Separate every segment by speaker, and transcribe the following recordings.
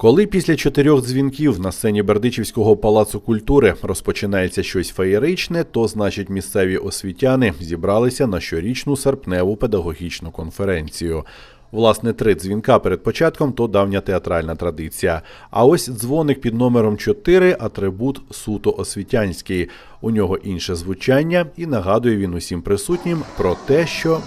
Speaker 1: Коли після чотирьох дзвінків на сцені Бердичівського палацу культури розпочинається щось феєричне, то значить місцеві освітяни зібралися на щорічну серпневу педагогічну конференцію. Власне, три дзвінка перед початком то давня театральна традиція. А ось дзвоник під номером 4 – атрибут суто освітянський. У нього інше звучання, і нагадує він усім присутнім про те, що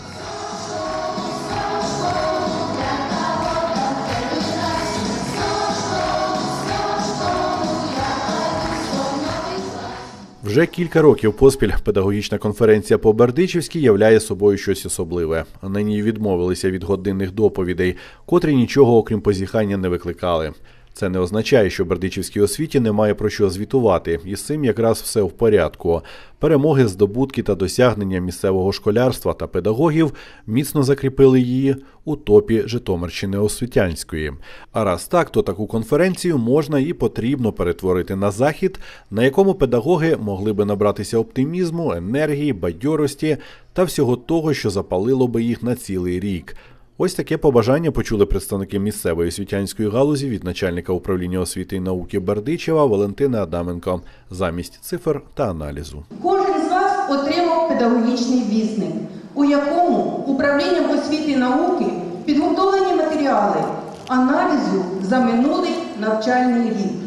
Speaker 1: Вже кілька років поспіль педагогічна конференція по Бердичівській являє собою щось особливе. Нині відмовилися від годинних доповідей, котрі нічого окрім позіхання не викликали. Це не означає, що Бердичівській освіті немає про що звітувати, і з цим якраз все в порядку. Перемоги, здобутки та досягнення місцевого школярства та педагогів міцно закріпили її у топі Житомирщини освітянської. А раз так, то таку конференцію можна і потрібно перетворити на захід, на якому педагоги могли би набратися оптимізму, енергії, бадьорості та всього того, що запалило би їх на цілий рік. Ось таке побажання почули представники місцевої освітянської галузі від начальника управління освіти і науки Бердичева Валентини Адаменко замість цифр та аналізу.
Speaker 2: Кожен з вас отримав педагогічний вісник, у якому управлінням освіти і науки підготовлені матеріали аналізу за минулий навчальний рік.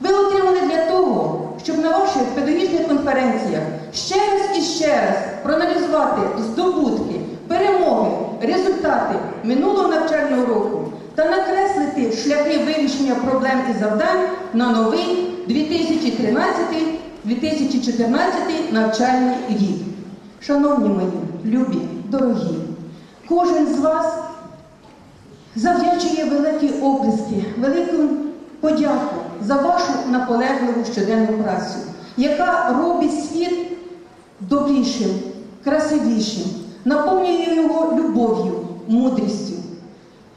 Speaker 2: Ви отримали для того, щоб на ваших педагогічних конференціях ще раз і ще раз проаналізувати здобутки, результати минулого навчального року та накреслити шляхи вирішення проблем і завдань на новий 2013-2014 навчальний рік. Шановні мої, любі, дорогі, кожен з вас завдячує великі облиски, велику подяку за вашу наполегливу щоденну працю, яка робить світ добрішим, красивішим, наповнює його любов'ю, мудрістю.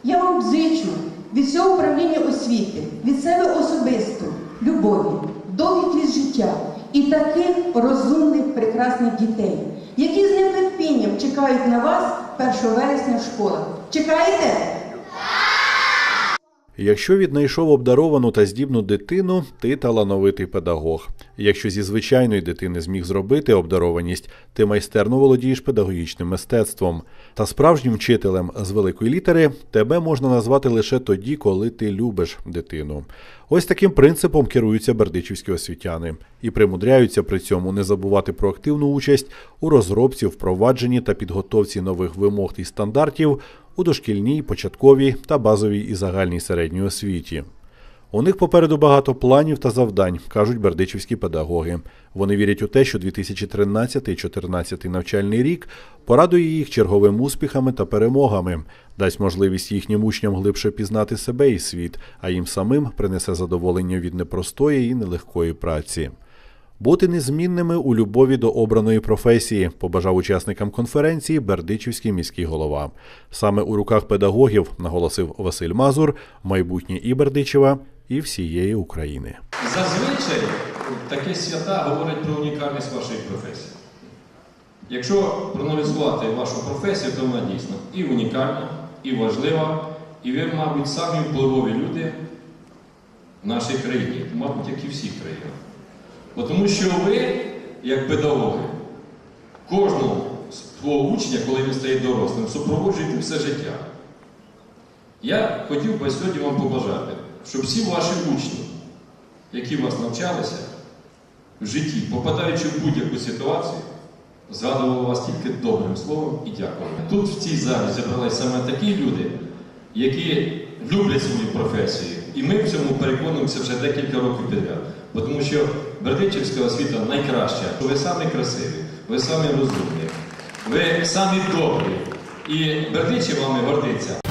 Speaker 2: Я вам зичу від всього управління освіти, від себе особисто, любові, довгих літ життя і таких розумних, прекрасних дітей, які з нетерпінням чекають на вас 1 вересня в школах. Чекаєте?
Speaker 1: Якщо віднайшов обдаровану та здібну дитину, ти талановитий педагог. Якщо зі звичайної дитини зміг зробити обдарованість, ти майстерно володієш педагогічним мистецтвом. Та справжнім вчителем з великої літери тебе можна назвати лише тоді, коли ти любиш дитину. Ось таким принципом керуються бердичівські освітяни і примудряються при цьому не забувати про активну участь у розробці, впровадженні та підготовці нових вимог і стандартів у дошкільній, початковій та базовій і загальній середній освіті. У них попереду багато планів та завдань, кажуть бердичівські педагоги. Вони вірять у те, що 2013-2014 навчальний рік порадує їх черговим успіхами та перемогами, дасть можливість їхнім учням глибше пізнати себе і світ, а їм самим принесе задоволення від непростої і нелегкої праці. Бути незмінними у любові до обраної професії, побажав учасникам конференції Бердичівський міський голова. Саме у руках педагогів, наголосив Василь Мазур, майбутнє і Бердичева, і всієї України.
Speaker 3: Зазвичай такі свята говорять про унікальність вашої професії. Якщо проаналізувати вашу професію, то вона дійсно і унікальна, і важлива, і ви, мабуть, самі впливові люди в нашій країні, мабуть, як і всіх країнах. Тому що ви, як педагоги, кожного свого учня, коли він стає дорослим, супроводжуєте все життя. Я хотів би сьогодні вам побажати, щоб всі ваші учні, які у вас навчалися в житті, попадаючи в будь-яку ситуацію, згадували вас тільки добрим словом і дякували. Тут в цій залі зібралися саме такі люди, які люблять свою професію. І ми в цьому переконуємося вже декілька років підряд. Тому що Бердичівська освіта найкраща. Ви самі красиві, ви самі розумні, ви самі добрі. І Бердичів вами гордиться.